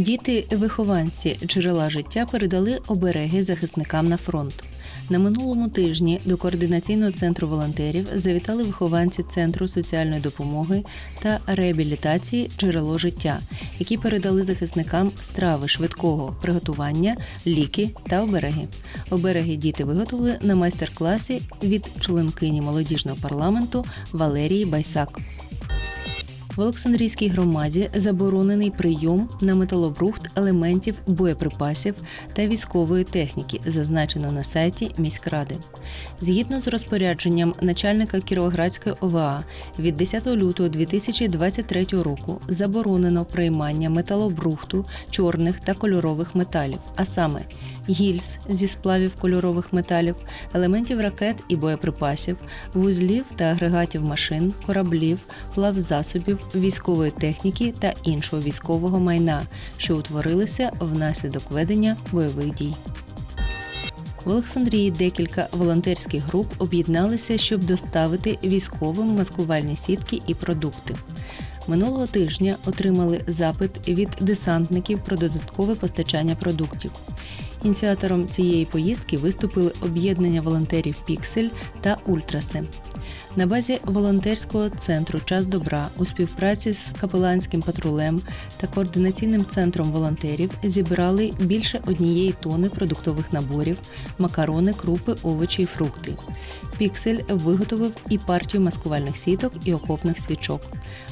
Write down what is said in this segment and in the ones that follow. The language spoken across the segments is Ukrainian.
Діти-вихованці джерела життя передали обереги захисникам на фронт. На минулому тижні до координаційного центру волонтерів завітали вихованці Центру соціальної допомоги та реабілітації джерело життя, які передали захисникам страви швидкого приготування, ліки та обереги. Обереги діти виготовили на майстер-класі від членкині молодіжного парламенту Валерії Байсак. В Олександрійській громаді заборонений прийом на металобрухт елементів боєприпасів та військової техніки, зазначено на сайті міськради. Згідно з розпорядженням начальника Кіровоградської ОВА від 10 лютого 2023 року заборонено приймання металобрухту, чорних та кольорових металів, а саме гільз зі сплавів кольорових металів, елементів ракет і боєприпасів, вузлів та агрегатів машин, кораблів, плавзасобів, військової техніки та іншого військового майна, що утворилися внаслідок ведення бойових дій. В Олександрії декілька волонтерських груп об'єдналися, щоб доставити військовим маскувальні сітки і продукти. Минулого тижня отримали запит від десантників про додаткове постачання продуктів. Ініціатором цієї поїздки виступили об'єднання волонтерів Піксель та Ультраси. На базі волонтерського центру Час добра у співпраці з капеланським патрулем та координаційним центром волонтерів зібрали більше однієї тони продуктових наборів, макарони, крупи, овочі і фрукти. Піксель виготовив і партію маскувальних сіток і окопних свічок.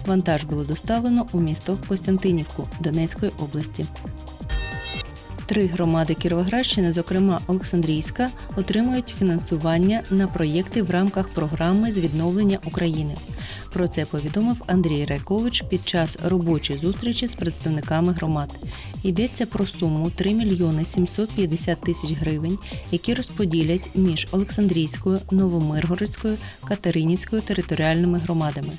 Вантаж було доставлено у місто Костянтинівку Донецької області. Три громади Кіровоградщини, зокрема Олександрійська, отримують фінансування на проєкти в рамках програми з відновлення України. Про це повідомив Андрій Райкович під час робочої зустрічі з представниками громад. Йдеться про суму 3 мільйони 750 тисяч гривень, які розподілять між Олександрійською, Новомиргородською, Катеринівською територіальними громадами.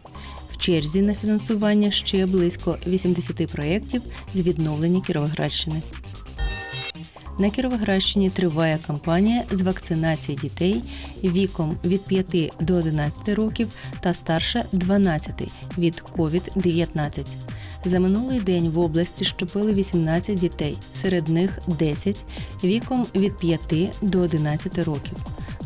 В черзі на фінансування ще близько 80 проєктів з відновлення Кіровоградщини. На Кіровоградщині триває кампанія з вакцинації дітей віком від 5 до 11 років та старше 12 від COVID-19. За минулий день в області щепили 18 дітей, серед них 10 віком від 5 до 11 років.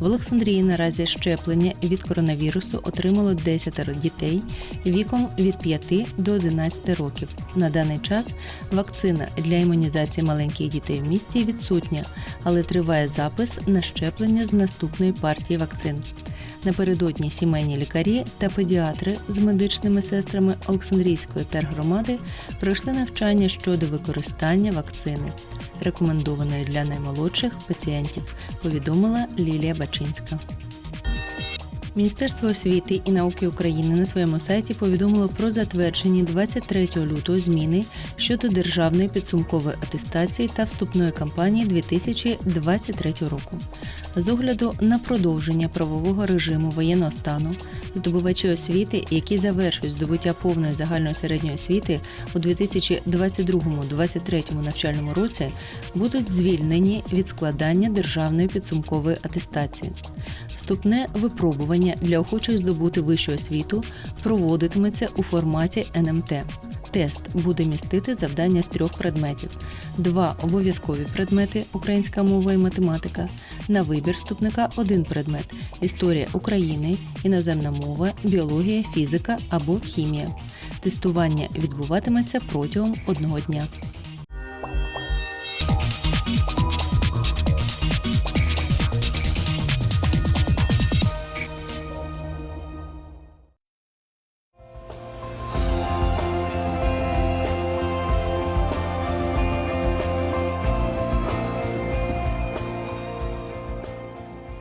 В Олександрії наразі щеплення від коронавірусу отримало 10 дітей віком від 5 до 11 років. На даний час вакцина для імунізації маленьких дітей в місті відсутня, але триває запис на щеплення з наступної партії вакцин. Напередодні сімейні лікарі та педіатри з медичними сестрами Олександрійської тергромади пройшли навчання щодо використання вакцини, рекомендованої для наймолодших пацієнтів, повідомила Лілія Бачинська. Міністерство освіти і науки України на своєму сайті повідомило про затверджені 23 лютого зміни щодо державної підсумкової атестації та вступної кампанії 2023 року. З огляду на продовження правового режиму воєнного стану, здобувачі освіти, які завершують здобуття повної загальної середньої освіти у 2022-2023 навчальному році, будуть звільнені від складання державної підсумкової атестації. Вступне випробування для охочих здобути вищу освіту проводитиметься у форматі НМТ. Тест буде містити завдання з трьох предметів: два обов'язкові предмети українська мова і математика. На вибір вступника один предмет історія України, іноземна мова, біологія, фізика або хімія. Тестування відбуватиметься протягом одного дня.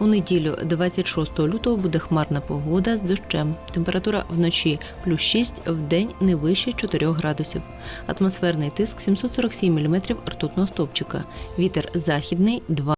У неділю, 26 лютого, буде хмарна погода з дощем. Температура вночі плюс 6, в день не вище 4 градусів. Атмосферний тиск 747 мм ртутного стовпчика. Вітер західний 2